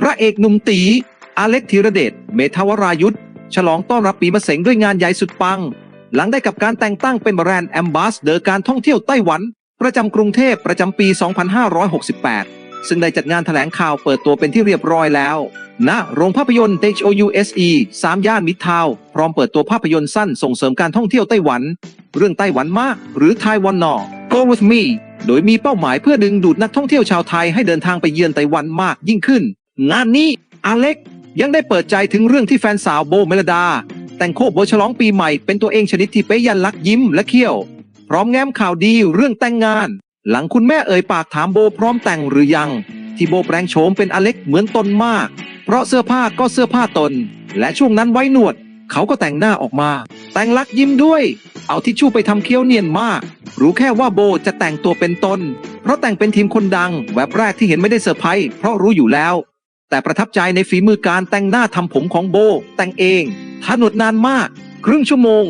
พระเอกหนุ่มตี อเล็กธีรเดช เมธาวรายุทธฉลองต้อนรับปีมะเสงด้วยงานใหญ่สุดปัง หลังได้กับการแต่งตั้งเป็นแบรนด์แอมบาสเดอร์การท่องเที่ยวไต้หวัน ประจำกรุงเทพประจำปี 2568 ซึ่งได้จัดงานแถลงข่าวเปิดตัวเป็นที่เรียบร้อยแล้วณโรงภาพยนตร์ HOUSE สามย่านมิตรทาวพร้อมเปิดตัวภาพยนตร์สั้นส่งเสริมการท่องเที่ยวไต้หวัน เรื่องไต้หวันมาก หรือไต้หวันนอ Go with me โดยมีเป้าหมายเพื่อดึงดูดนักท่องเที่ยวชาวไทยให้เดินทางไปเยือนไต้หวันมากยิ่งขึ้น งานนี้อาเล็กยังได้เปิดใจถึงเรื่องที่แฟนสาวโบเมลดา แต่งโคบโบฉลองปีใหม่เป็นตัวเองชนิดที่เป๊ยยันลักยิ้มและเขี้ยว พร้อมแง้มข่าวดีเรื่องแต่งงาน หลังคุณแม่เอ่ยปากถามโบพร้อมแต่งหรือยัง ที่โบแปลงโฉมเป็นอเล็กเหมือนตนมาก เพราะเสื้อผ้าก็เสื้อผ้าตน และช่วงนั้นไว้หนวด เขาก็แต่งหน้าออกมา แต่งลักยิ้มด้วย เอาทิชชู่ไปทำเคี้ยวเนียนมาก รู้แค่ว่าโบจะแต่งตัวเป็นตน เพราะแต่งเป็นทีมคนดังแวบแรกที่เห็นไม่ได้เซอร์ไพรส์เพราะรู้อยู่แล้ว แต่ประทับใจในฝีมือการแต่งหน้าทำผมของโบแต่งเองทาหนวดนานมาก ครึ่งชั่วโมง